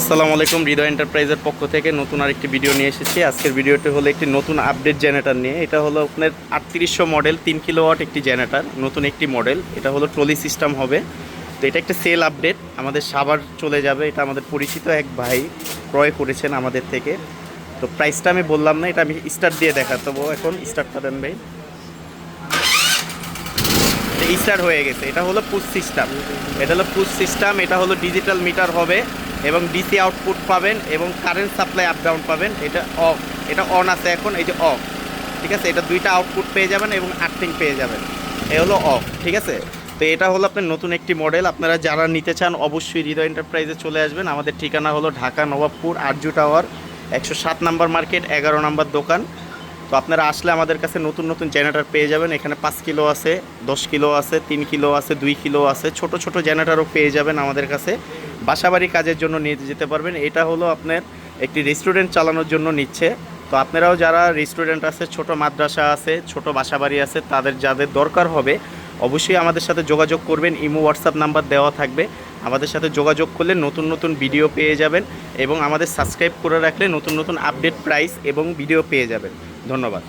আসসালামু আলাইকুম, হৃদয় এন্টারপ্রাইজের পক্ষ থেকে নতুন আরেকটি ভিডিও নিয়ে এসেছি। আজকের ভিডিওটি হলো একটি নতুন আপডেট জেনারেটার নিয়ে। এটা হলো আপনার আটত্রিশশো মডেল তিন কিলোওয়াট একটি জেনারেটার নতুন একটি মডেল এটা হলো ট্রলি সিস্টেম হবে। তো এটা একটা সেল আপডেট আমাদের সাবার চলে যাবে। এটা আমাদের পরিচিত এক ভাই ক্রয় করেছেন আমাদের থেকে। তো প্রাইসটা আমি বললাম না, এটা আমি স্টার্ট দিয়ে দেখাতে এখন স্টার্টটা দেন ভাই। স্টার্ট হয়ে গেছে। এটা হলো পুশ সিস্টেম এটা হলো পুশ সিস্টেম এটা হলো ডিজিটাল মিটার হবে। এবং ডিসি আউটপুট পাবেন এবং কারেন্ট সাপ্লাই আপ ডাউন পাবেন। এটা অফ এটা অন আছে এখন, এই যে অফ ঠিক আছে? এটা দুইটা আউটপুট পেয়ে যাবেন এবং আর্থিং পেয়ে যাবেন। এ হলো অফ ঠিক আছে? তো এটা হলো আপনার নতুন একটি মডেল আপনারা যারা নিতে চান, অবশ্যই হৃদয় এন্টারপ্রাইজে চলে আসবেন। আমাদের ঠিকানা হলো ঢাকা নবাবপুর আরজু টাওয়ার, একশো সাত নাম্বার মার্কেট, এগারো নাম্বার দোকান। তো আপনারা আসলে আমাদের কাছে নতুন নতুন জেনারেটার পেয়ে যাবেন। এখানে পাঁচ কিলো আছে, দশ কিলো আছে, তিন কিলো আছে, দুই কিলো আছে। ছোট ছোট জেনারেটরও পেয়ে যাবেন আমাদের কাছে। বাসাবাড়ি কাজের জন্য নিয়ে যেতে পারবেন। এটা হলো আপনার একটি রেস্টুরেন্ট চালানোর জন্য নিচ্ছে। তো আপনারাও যারা রেস্টুরেন্ট আছে, ছোট মাদ্রাসা আছে, ছোট বাসাবাড়ি আছে, তাদের যাদের দরকার হবে, অবশ্যই আমাদের সাথে যোগাযোগ করবেন। ইমো হোয়াটসঅ্যাপ নাম্বার দেওয়া থাকবে। আমাদের সাথে যোগাযোগ করলে নতুন নতুন ভিডিও পেয়ে যাবেন এবং আমাদের সাবস্ক্রাইব করে রাখলে নতুন নতুন আপডেট প্রাইস এবং ভিডিও পেয়ে যাবেন। ধন্যবাদ।